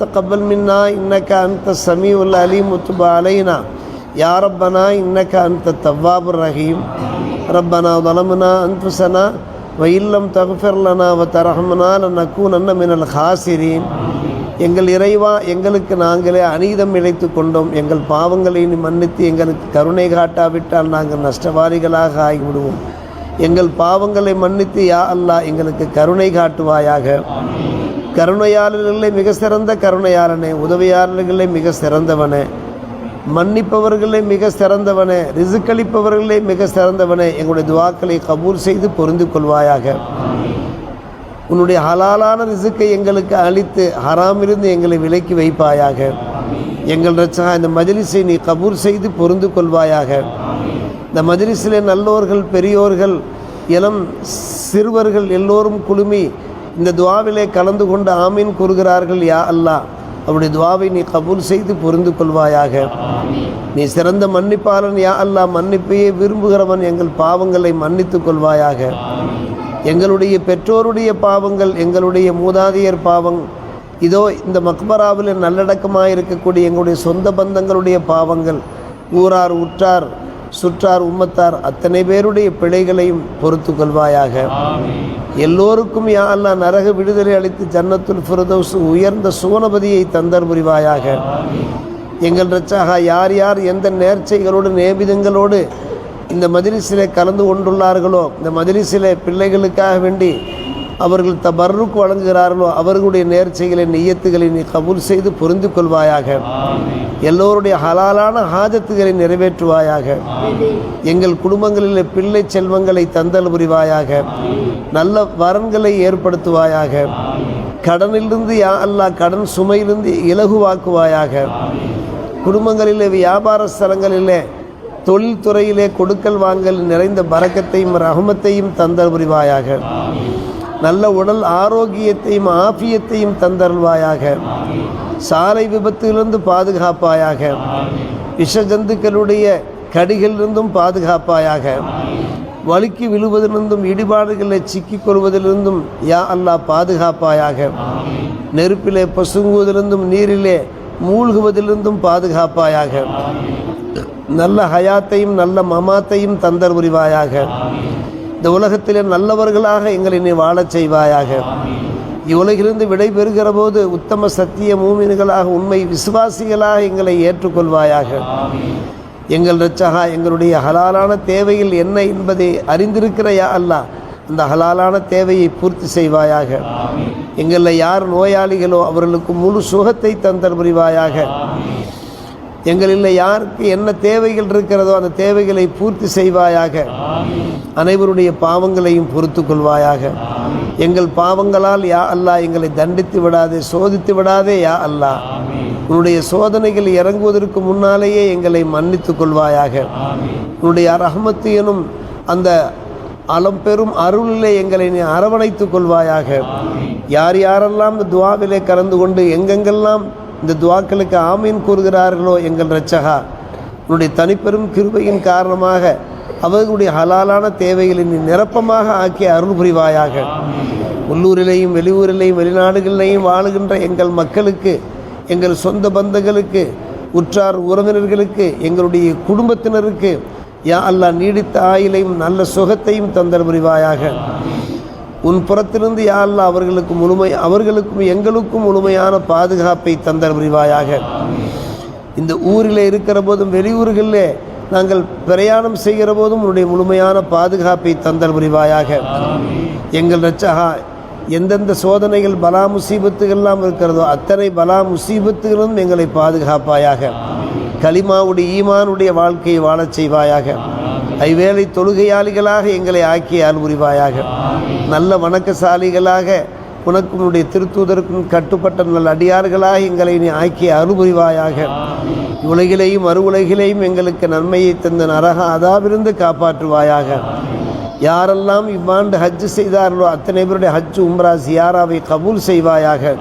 تقبل منا إنك أنت السميع العليم وتب علينا يا ربنا إنك أنت التواب الرحيم ربنا ظلمنا أنفسنا وإن لم تغفر لنا وترحمنا لنكونن من الخاسرين எங்கள் இறைவா எங்களுக்கு நாங்களே அநீதம் இழைத்து கொண்டோம் எங்கள் பாவங்களை நீ மன்னித்து எங்களுக்கு கருணை காட்டாவிட்டால் நாங்கள் நஷ்டவாதிகளாக ஆகிவிடுவோம் எங்கள் பாவங்களை மன்னித்து யா அல்லாஹ் எங்களுக்கு கருணை காட்டுவாயாக கருணையாளர்களே மிக சிறந்த கருணையாளனே உதவியாளர்களே மிக சிறந்தவனே. மன்னிப்பவர்களே மிக சிறந்தவனே ரிசுக்களிப்பவர்களே மிக சிறந்தவனே. எங்களுடைய துவாக்களை கபூல் செய்து பொருந்து கொள்வாயாக. உன்னுடைய ஹலாலான ரிசுக்கை எங்களுக்கு அளித்து ஹராமிருந்து எங்களை விலக்கி வைப்பாயாக. எங்கள் ரச்சகா இந்த மஜ்லிஸை நீ கபூர் செய்து பொருந்து கொள்வாயாக. இந்த மஜ்லிஸிலே நல்லோர்கள் பெரியோர்கள் இளம் சிறுவர்கள் எல்லோரும் குழுமி இந்த துவாவிலே கலந்து கொண்டு ஆமீன் கூறுகிறார்கள் யா அல்லாஹ். அவருடைய துவாவை நீ கபூல் செய்து பொருந்து கொள்வாயாக. நீ சிறந்த மன்னிப்பாளன் யா அல்லாஹ். மன்னிப்பையே விரும்புகிறவன் எங்கள் பாவங்களை மன்னித்துக் கொள்வாயாக. எங்களுடைய பெற்றோருடைய பாவங்கள் எங்களுடைய மூதாதையர் பாவம் இதோ இந்த மக்பராவில் நல்லடக்கமாக இருக்கக்கூடிய எங்களுடைய சொந்த பந்தங்களுடைய பாவங்கள் ஊரார் உற்றார் சுற்றார் உம்மத்தார் அத்தனை பேருடைய பிழைகளையும் பொறுத்து கொள்வாயாக எல்லோருக்கும் யா அல்லாஹ் நரக விடுதலை அளித்து ஜன்னத்துல் ஃபிரதோஸ் உயர்ந்த சுவனபதியை தந்தர் புரிவாயாக. எங்கள் ரச்சாக யார் யார் எந்த நேர்ச்சைகளோடு நேபிதங்களோடு இந்த மதிரிசிலை கலந்து கொண்டுள்ளார்களோ இந்த மதிரிசிலை பிள்ளைகளுக்காக வேண்டி அவர்கள் தபர்ருக்கு வழங்குகிறார்களோ அவர்களுடைய நேர்ச்சைகளை நெய்யத்துகளை நீ கபூல் செய்து பொருந்து கொள்வாயாக எல்லோருடைய ஹலாலான ஹாஜத்துகளை நிறைவேற்றுவாயாக. எங்கள் குடும்பங்களில் பிள்ளை செல்வங்களை தந்தல் புரிவாயாக. நல்ல வரன்களை ஏற்படுத்துவாயாக. கடனிலிருந்து யா அல்லாஹ் கடன் சுமையிலிருந்து இலகுவாக்குவாயாக. குடும்பங்களிலே வியாபார ஸ்தலங்களிலே தொழில்துறையிலே கொடுக்கல் வாங்கல் நிறைந்த பறக்கத்தையும் ரஹமத்தையும் தந்தல் புரிவாயாக. நல்ல உடல் ஆரோக்கியத்தையும் ஆபியத்தையும் தந்தருள்வாயாக. சாலை விபத்திலிருந்து பாதுகாப்பாயாக. விஷ ஜந்துக்களுடைய கடிகளிலிருந்தும் பாதுகாப்பாயாக. வழுக்கி விழுவதிலிருந்தும் இடிபாடுகளை சிக்கிக் கொள்வதிலிருந்தும் யா அல்லாஹ் பாதுகாப்பாயாக. நெருப்பிலே பசுங்குவதிலிருந்தும் நீரிலே மூழ்குவதிலிருந்தும் பாதுகாப்பாயாக. நல்ல ஹயாத்தையும் நல்ல மமாத்தையும் தந்தர் புரிவாயாக இந்த உலகத்திலே நல்லவர்களாக எங்களை நீ வாழச் செய்வாயாக. இவ்வுலகிலிருந்து விடை பெறுகிற போது உத்தம சத்திய மூமின்களாக உண்மை விசுவாசிகளாக எங்களை ஏற்றுக்கொள்வாயாக. எங்கள் ரச்சகா எங்களுடைய ஹலாலான தேவையில் என்ன என்பதை அறிந்திருக்கிற யா அல்லாஹ் அந்த ஹலாலான தேவையை பூர்த்தி செய்வாயாக. எங்களில் யார் நோயாளிகளோ அவர்களுக்கு முழு சுகத்தை தந்தர் புரிவாயாக. எங்களில் யாருக்கு என்ன தேவைகள் இருக்கிறதோ அந்த தேவைகளை பூர்த்தி செய்வாயாக. அனைவருடைய பாவங்களையும் பொறுத்து கொள்வாயாக. எங்கள் பாவங்களால் யா அல்லா எங்களை தண்டித்து விடாதே சோதித்து விடாதே யா அல்லா உன்னுடைய சோதனைகள் இறங்குவதற்கு முன்னாலேயே எங்களை மன்னித்து கொள்வாயாக. உன்னுடைய ரஹமத்து எனும் அந்த அலம்பெரும் அருளிலே எங்களை நீ அரவணைத்து கொள்வாயாக. யார் யாரெல்லாம் இந்த துவாவிலே கலந்து கொண்டு எங்கெங்கெல்லாம் இந்த துவாக்களுக்கு ஆமீன் கூறுகிறார்களோ எங்கள் ரச்சகா உன்னுடைய தனிப்பெரும் கிருபையின் காரணமாக அவர்களுடைய ஹலாலான தேவைகளை நீ நிரப்பமாக ஆக்கி அருள் புரிவாயாக. உள்ளூரிலேயும் வெளியூரிலேயும் வெளிநாடுகளிலேயும் வாழுகின்ற எங்கள் மக்களுக்கு எங்கள் சொந்த பந்தங்களுக்கு உற்றார் உறவினர்களுக்கு எங்களுடைய குடும்பத்தினருக்கு யா அல்லாஹ் நீடித்த ஆயிலையும் நல்ல சுகத்தையும் தந்தர் புரிவாயாக. உன் புறத்திலிருந்து யா அவர்களுக்கு முழுமை அவர்களுக்கும் எங்களுக்கும் முழுமையான பாதுகாப்பை தந்த புரிவாயாக. இந்த ஊரில் இருக்கிற போதும் வெளியூர்களிலே நாங்கள் பிரயாணம் செய்கிற போதும் உன்னுடைய முழுமையான பாதுகாப்பை தந்தல் புரிவாயாக. எங்கள் ரச்சகா எந்தெந்த சோதனைகள் பலா முசீபத்துகள்லாம் இருக்கிறதோ அத்தனை பலா முசீபத்துகளும் எங்களை பாதுகாப்பாயாக. களிமாவுடைய ஈமானுடைய வாழ்க்கையை வாழச் செய்வாயாக. ஐவேளை தொழுகையாளிகளாக எங்களை ஆக்கிய அருள் புரிவாயாக. நல்ல வணக்கசாலிகளாக உனக்கும் உன்னுடைய திருத்தூதருக்கும் கட்டுப்பட்ட நல்ல அடியார்களாக எங்களை நீ ஆக்கிய அருள் உலகிலேயும் மறு உலகிலேயும் எங்களுக்கு நன்மையை தந்த நரக அதாவிருந்து காப்பாற்றுவாயாக. யாரெல்லாம் இவ்வாண்டு ஹஜ் செய்தார்களோ அத்தனை பேருடைய ஹஜ் உம்ரா சியாராவை கபூல் செய்வாயாக.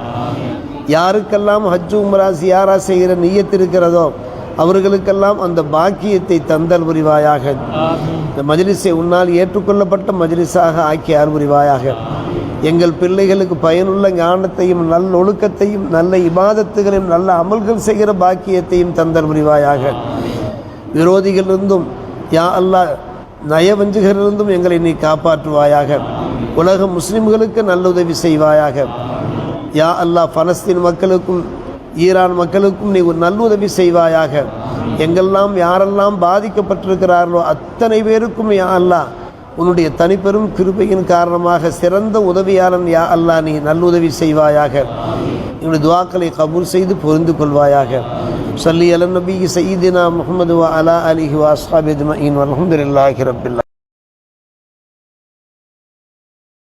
யாருக்கெல்லாம் ஹஜ்ஜு உம்ரா சியாரா செய்கிற நீயத்திருக்கிறதோ இருக்கிறதோ அவர்களுக்கெல்லாம் அந்த பாக்கியத்தை தந்தல் புரிவாயாக. இந்த மஜ்லிஸை உன்னால் ஏற்றுக்கொள்ளப்பட்ட மஜ்லிஸாக ஆக்கி புரிவாயாக. எங்கள் பிள்ளைகளுக்கு பயனுள்ள ஞானத்தையும் நல்ல ஒழுக்கத்தையும் நல்ல இபாதத்துகளையும் நல்ல அமல்கள் செய்கிற பாக்கியத்தையும் தந்தல் புரிவாயாக. விரோதிகளிலிருந்தும் யா அல்லாஹ் நயவஞ்சுகளிலிருந்தும் எங்களை நீ காப்பாற்றுவாயாக. உலக முஸ்லிம்களுக்கு நல்லுதவி செய்வாயாக. யா அல்லாஹ் பலஸ்தீன் மக்களுக்கும் ஈரான் மக்களுக்கும் நீ ஒரு நல்லுதவி செய்வாயாக. எங்கெல்லாம் யாரெல்லாம் பாதிக்கப்பட்டிருக்கிறார்களோ அத்தனை பேருக்கும் யா அல்லா உன்னுடைய தனிப்பெரும் கிருபையின் காரணமாக சிறந்த உதவியாளன் யா அல்லாஹ் நீ நல்லுதவி செய்வாயாக. எங்களுடைய துவாக்களை கபூல் செய்து புரிந்து கொள்வாயாக. சொல்லி அலநபி சயீதினா முகமது வ அலா அலிஹி வாஸ்ஹாபி அஜ்மஈன் அல்ஹம்துலில்லாஹி ரபில்லா